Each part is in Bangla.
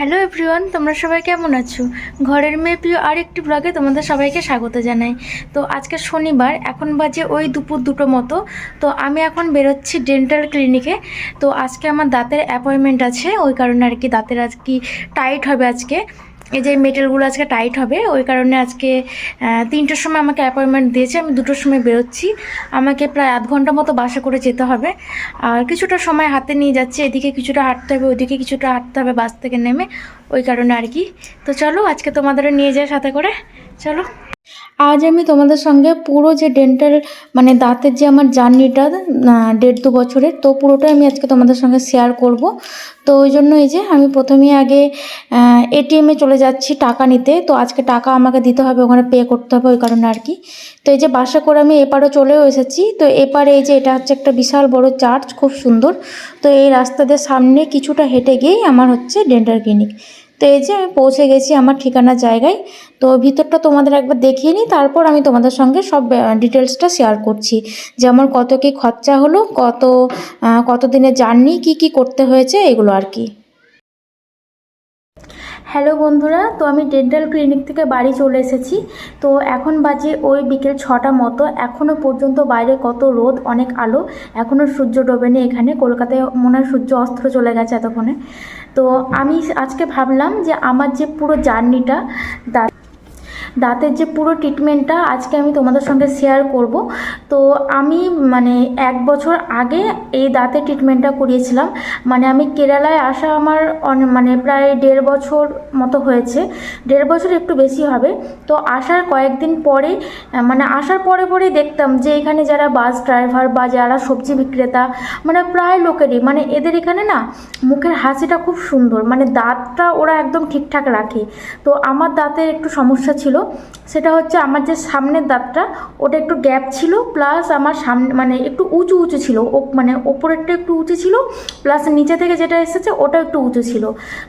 হ্যালো এভরিওয়ান তোমরা সবাই কেমন আছো? ঘরের মেয়ে প্রিয় আরেকটি ব্লগে তোমাদের সবাইকে স্বাগত জানাই। তো আজকে শনিবার, এখন বাজে ওই দুপুর দুটো মতো। তো আমি এখন বেরোচ্ছি ডেন্টাল ক্লিনিকে তো আজকে আমার দাঁতের অ্যাপয়েন্টমেন্ট আছে, ওই কারণে আর কি দাঁতের আজ কি টাইট হবে আজকে। এই যে মেটেলগুলো আজকে টাইট হবে, ওই কারণে আজকে তিনটার সময় আমাকে অ্যাপয়েন্টমেন্ট দিয়েছে, আমি দুটোর সময় বেরোচ্ছি। আমাকে প্রায় আধ ঘণ্টা মতো বাসে করে যেতে হবে। আর কিছুটা সময় হাতে নিয়ে যাচ্ছে, এদিকে কিছুটা হাঁটতে হবে ওইদিকে কিছুটা হাঁটতে হবে, বাস থেকে নেমে, ওই কারণে আর কি। তো চলো, আজকে তোমাদেরও নিয়ে যায় সাথে করে। চলো। আজ আমি তোমাদের সঙ্গে পুরো যে ডেন্টাল মানে দাঁতের যে আমার জার্নিটা দেড় দু বছরের, তো পুরোটাই আমি আজকে তোমাদের সঙ্গে শেয়ার করব। তো ওই জন্য এই যে আমি প্রথমেই আগে এটিএমে চলে যাচ্ছি টাকা নিতে। তো আজকে টাকা আমাকে দিতে হবে, ওখানে পে করতে হবে ওই কারণে আর কি। তো এই যে বাসে করে আমি এপারও চলেও এসেছি। তো এপারে এই যে এটা হচ্ছে একটা বিশাল বড় চার্চ খুব সুন্দর। তো এই রাস্তাদের সামনে কিছুটা হেঁটে গিয়েই আমার হচ্ছে ডেন্টাল ক্লিনিক তো এই যে আমি পৌঁছে গেছি আমার ঠিকানার জায়গায়, তো ভিতরটা তোমাদের একবার দেখিয়ে নিই, তারপর আমি তোমাদের সঙ্গে সব ডিটেলসটা শেয়ার করছি। যেমন কত কী খরচা হলো, কত কত দিনের জার্নি কি কি করতে হয়েছে, এগুলো আর কি। হ্যালো বন্ধুরা, তো আমি ডেন্টাল ক্লিনিক থেকে বাড়ি চলে এসেছি। তো এখন বাজে ওই বিকেল ছটা মতো এখনও পর্যন্ত বাইরে কত রোদ, অনেক আলো এখনও সূর্য ডোবেনি এখানে, কলকাতায় মনে হয় সূর্য অস্ত্র চলে গেছে এতক্ষণে। তো আমি আজকে ভাবলাম যে আমার যে পুরো জার্নিটা দাঁতের যে পুরো ট্রিটমেন্টটা আজকে আমি তোমাদের সঙ্গে শেয়ার করব। তো আমি মানে এক বছর আগে এই দাঁতের ট্রিটমেন্টটা করিয়েছিলাম। মানে আমি কেরালায় আসা আমার মানে প্রায় দেড় বছর মতো হয়েছে। দেড় বছর একটু বেশি হবে। তো আসার কয়েকদিন পরে মানে আসার পরে পরেই দেখতাম যে এখানে যারা বাস ড্রাইভার বা যারা সবজি বিক্রেতা মানে প্রায় লোকেরই মানে এদের এখানে না মুখের হাসিটা খুব সুন্দর। মানে দাঁতটা ওরা একদম ঠিকঠাক রাখে। তো আমার দাঁতের একটু সমস্যা ছিল। সেটা হচ্ছে আমার যে সামনের দাঁতটা, ওটা একটু গ্যাপ ছিল প্লাস আমার সামনে মানে একটু উঁচু উঁচু ছিল। ও মানে ওপরেরটা একটু উঁচু ছিল প্লাস নিচে থেকে যেটা এসেছে ওটা একটু উঁচু ছিল।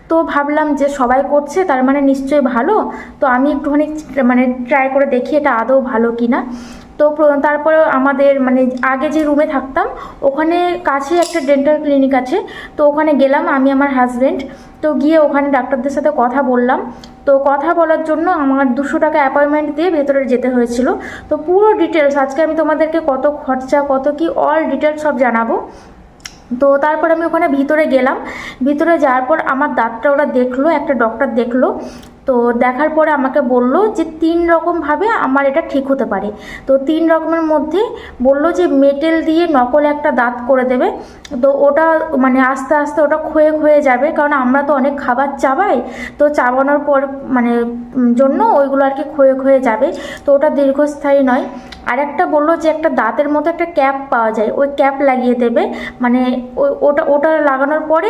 তো ভাবলাম যে সবাই করছে, তার মানে নিশ্চয়ই ভালো। তো আমি একটুখানি মানে ট্রাই করে দেখি এটা আদৌ ভালো কি না তো প্র- তারপরে আমাদের মানে আগে যে রুমে থাকতাম, ওখানে কাছে একটা ডেন্টাল ক্লিনিক আছে। তো ওখানে গেলাম আমি, আমার হাজব্যান্ড তো গিয়ে ওখানে ডাক্তারদের সাথে কথা বললাম। তো কথা বলার জন্য আমার দুশো টাকা অ্যাপয়েন্টমেন্ট দিয়ে ভেতরে যেতে হয়েছিল। তো পুরো ডিটেলস আজকে আমি তোমাদেরকে কত খরচা, কত কি অল ডিটেলস সব জানাব। তো তারপর আমি ওখানে ভিতরে গেলাম। ভিতরে যাওয়ার পর আমার দাঁতটা ওরা দেখল, একটা ডক্টর দেখল। তো দেখার পরে আমাকে বলল যে তিন রকমভাবে আমার এটা ঠিক হতে পারে। তো তিন রকমের মধ্যে বলল যে মেটেল দিয়ে নকল একটা দাঁত করে দেবে। তো ওটা মানে আস্তে আস্তে ওটা ক্ষয়ে ক্ষয়ে যাবে, কারণ আমরা তো অনেক খাবার চাবাই। তো চাবানোর পর মানে জন্য ওইগুলো আর কি ক্ষয়ে ক্ষয়ে যাবে। তো ওটা দীর্ঘস্থায়ী নয়। আরেকটা বলল যে একটা দাঁতের মতো একটা ক্যাপ পাওয়া যায়, ওই ক্যাপ লাগিয়ে দেবে। মানে ওটা ওটা লাগানোর পরে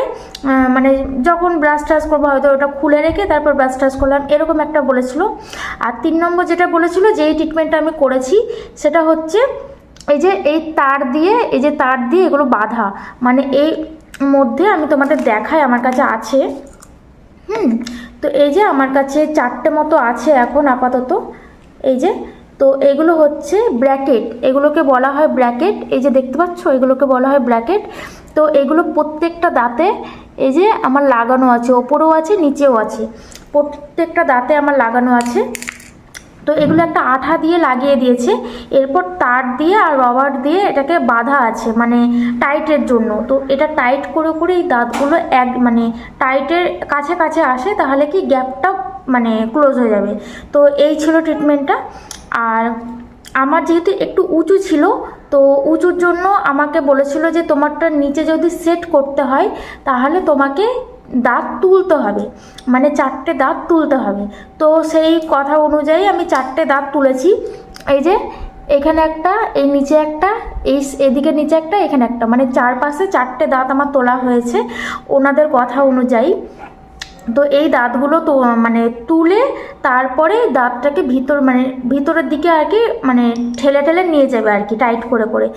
মানে যখন ব্রাশ টাশ করব, হয়তো ওটা খুলে রেখে তারপর ব্রাশ টাশ করলাম, এরকম একটা বলেছিল। আর তিন নম্বর যেটা বলেছিল যে এই ট্রিটমেন্টটা আমি করেছি, সেটা হচ্ছে এই যে, এই তার দিয়ে, এই যে তার দিয়ে এগুলো বাঁধা। মানে এই মধ্যে আমি তোমাদের দেখাই, আমার কাছে আছে। হুম, তো এই যে আমার কাছে চারটে মতো আছে এখন আপাতত। এই যে তো এগুলো হচ্ছে ব্র্যাকেট। এগুলোকে বলা হয় ব্র্যাকেট। এই যে দেখতে পাচ্ছ, এগুলোকে বলা হয় ব্র্যাকেট। তো এগুলো প্রত্যেকটা দাঁতে এই যে আমার লাগানো আছে, ওপরেও আছে, নিচেও আছে। প্রত্যেকটা দাঁতে আমার লাগানো আছে। তো এগুলো একটা আঠা দিয়ে লাগিয়ে দিয়েছে। এরপর তার দিয়ে আর রবার দিয়ে এটাকে বাঁধা আছে মানে টাইটের জন্য। তো এটা টাইট করে করে এই দাঁতগুলো এক মানে টাইটের কাছে কাছে আসে, তাহলে কি গ্যাপটা মানে ক্লোজ হয়ে যাবে। তো এই ছিল ট্রিটমেন্টটা। আর আমার যেহেতু একটু উঁচু ছিল, তো উঁচুর জন্য আমাকে বলেছিল যে তোমারটা নিচে যদি সেট করতে হয়, তাহলে তোমাকে দাঁত তুলতে হবে। মানে চারটে দাঁত তুলতে হবে। তো সেই কথা অনুযায়ী আমি চারটে দাঁত তুলেছি। এই যে এখানে একটা, এই নিচে একটা, এই এদিকে নিচে একটা, এখানে একটা। মানে চারপাশে চারটে দাঁত আমার তোলা হয়েছে ওনাদের কথা অনুযায়ী। তো এই দাঁতগুলো তো মানে তুলে তারপরে দাঁতটাকে ভিতর মানে ভিতরের দিকে আর কি মানে ঠেলে ঠেলে নিয়ে যাবে আর কি, টাইট করে করে।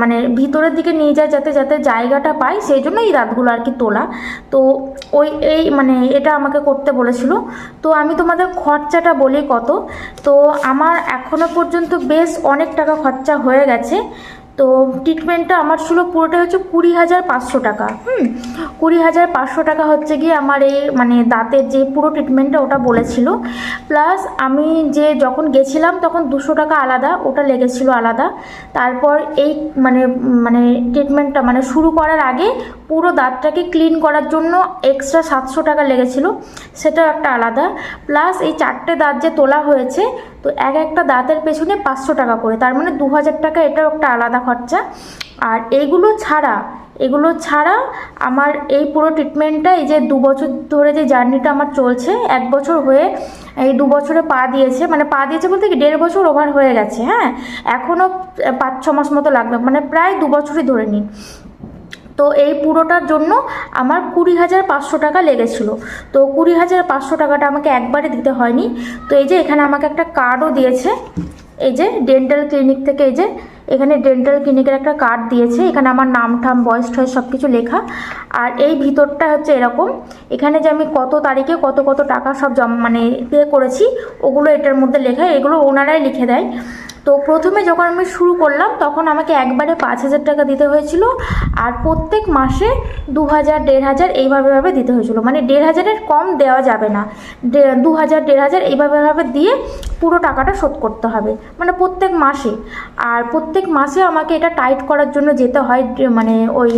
মানে ভিতরের দিকে নিয়ে যায় যাতে যাতে জায়গাটা পায়, সেই জন্য এই দাঁতগুলো আর কি তোলা। তো ওই, এই মানে এটা আমাকে করতে বলেছিল। তো আমি তোমাদের খরচাটা বলি কত। তো আমার এখনও পর্যন্ত বেশ অনেক টাকা খরচা হয়ে গেছে। তো ট্রিটমেন্টটা আমার ছিল পুরোটা হচ্ছে কুড়ি হাজার পাঁচশো টাকা। হুম, কুড়ি হাজার পাঁচশো টাকা হচ্ছে গিয়ে আমার এই মানে দাঁতের যে পুরো ট্রিটমেন্টটা ওটা বলেছিল। প্লাস আমি যে যখন গেছিলাম তখন দুশো টাকা আলাদা, ওটা লেগেছিল আলাদা। তারপর এই মানে মানে ট্রিটমেন্টটা মানে শুরু করার আগে পুরো দাঁতটাকে ক্লিন করার জন্য এক্সট্রা সাতশো টাকা লেগেছিল, সেটাও একটা আলাদা। প্লাস এই চারটে দাঁত যে তোলা হয়েছে তো এক একটা দাঁতের পেছনে পাঁচশো টাকা করে, তার মানে দু হাজার টাকা এটাও একটা আলাদা খরচা। আর এইগুলো ছাড়া, এগুলো ছাড়া আমার এই পুরো ট্রিটমেন্টটা এই যে দু বছর ধরে যে জার্নিটা আমার চলছে, এক বছর হয়ে এই দু বছরে পা দিয়েছে মানে পা দিয়েছে বলতে কি দেড় বছর ওভার হয়ে গেছে হ্যাঁ? এখনও পাঁচ ছ মাস মতো লাগবে মানে প্রায় দু বছরই ধরে নিন তো এই পুরোটার জন্য আমার কুড়ি হাজার পাঁচশো টাকা লেগেছিল। তো কুড়ি হাজার পাঁচশো টাকাটা আমাকে একবারে দিতে হয়নি। তো এই যে এখানে আমাকে একটা কার্ডও দিয়েছে। এই যে ডেন্টাল ক্লিনিক থেকে এই যে এখানে ডেন্টাল ক্লিনিকের একটা কার্ড দিয়েছে। এখানে আমার নাম, ঠাম, বয়স টয়স সব কিছু লেখা। আর এই ভিতরটা হচ্ছে এরকম। এখানে যে আমি কত তারিখে কত কত টাকা সব জমা মানে পে করেছি, ওগুলো এটার মধ্যে লেখা। এগুলো ওনারাই লিখে দেয়। তো প্রথমে যখন আমি শুরু করলাম, তখন আমাকে একবারে পাঁচ হাজার টাকা দিতে হয়েছিল আর প্রত্যেক মাসে দু হাজার, দেড় হাজার এইভাবে ভাবে দিতে হয়েছিল। মানে দেড় হাজারের কম দেওয়া যাবে না। দু হাজার, দেড় হাজার এইভাবেভাবে দিয়ে পুরো টাকাটা শোধ করতে হবে। মানে প্রত্যেক মাসে। আর প্রত্যেক মাসে আমাকে এটা টাইট করার জন্য যেতে হয় মানে ওই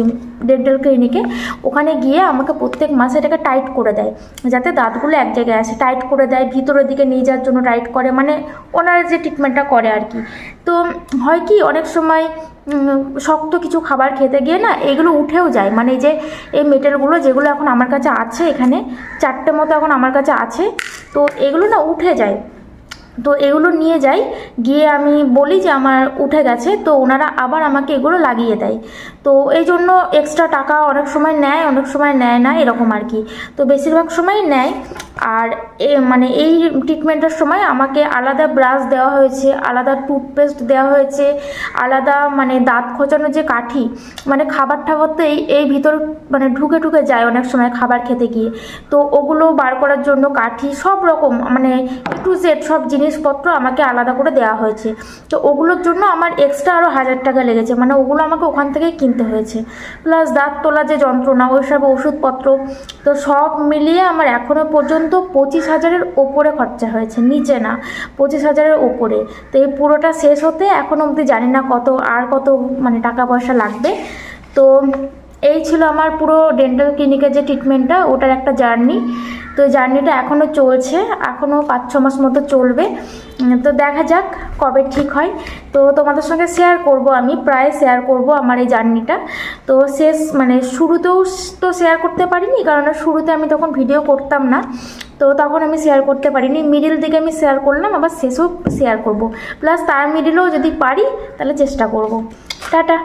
ডেন্টাল ক্লিনিকে ওখানে গিয়ে আমাকে প্রত্যেক মাসে এটাকে টাইট করে দেয়, যাতে দাঁতগুলো এক জায়গায় আসে টাইট করে দেয়, ভিতরের দিকে নিয়ে যাওয়ার জন্য টাইট করে মানে ওনারা যে ট্রিটমেন্টটা করে আর কি। তো হয় কি, অনেক সময় শক্ত কিছু খাবার খেতে গিয়ে না এগুলো উঠেও যায় মানে যে, এই মেটেলগুলো যেগুলো এখন আমার কাছে আছে এখানে, চারটে মতো এখন আমার কাছে আছে, তো এগুলো না উঠে যায়। তো এগুলো নিয়ে যাই। গিয়ে আমি বলি যে আমার উঠে গেছে, তো ওনারা আবার আমাকে এগুলো লাগিয়ে দেয়। তো এই জন্য এক্সট্রা টাকা অনেক সময় নেয়, অনেক সময় নেয় না, এরকম আর কি। তো বেশিরভাগ সময় নেয়। আর এ মানে এই ট্রিটমেন্টের সময় আমাকে আলাদা ব্রাশ দেওয়া হয়েছে, আলাদা টুথপেস্ট দেওয়া হয়েছে, আলাদা মানে দাঁত খোঁচানোর যে কাঠি মানে খাবার টাবার তো এই এই ভিতর মানে ঢুকে ঢুকে যায় অনেক সময় খাবার খেতে গিয়ে। তো ওগুলো বার করার জন্য কাঠি সব রকম মানে টু জেড সব জিনিসপত্র আমাকে আলাদা করে দেওয়া হয়েছে। তো ওগুলোর জন্য আমার এক্সট্রা আরও হাজার টাকা লেগেছে মানে ওগুলো আমাকে ওখান থেকেই কিনতে হয়েছে। প্লাস দাঁত তোলা যে যন্ত্রণা, ওইসব ওষুধপত্র, তো সব মিলিয়ে আমার এখনও পর্যন্ত পঁচিশ হাজারের ওপরে খরচা হয়েছে, নিচে না, পঁচিশ হাজারের ওপরে। তো এই পুরোটা শেষ হতে এখন অবধি জানি না কত, আর কত মানে টাকা পয়সা লাগবে। তো এই ছিল আমার পুরো ডেন্টাল ক্লিনিকের যে ট্রিটমেন্টটা ওটার একটা জার্নি তো জার্নিটা এখনও চলছে এখনও পাঁচ ছ মাস মতো চলবে। তো দেখা যাক কবে ঠিক হয়। তো তোমাদের সঙ্গে শেয়ার করব আমি, প্রায় শেয়ার করব আমার এই জার্নিটা। তো শেষ মানে শুরুতেও তো শেয়ার করতে পারিনি, কারণ শুরুতে আমি তখন ভিডিও করতাম না। তো তখন আমি শেয়ার করতে পারিনি। মিডিল দিকে আমি শেয়ার করলাম, আবার শেষও শেয়ার করব। প্লাস তার মিডিলেও যদি পারি, তাহলে চেষ্টা করব। টাটা।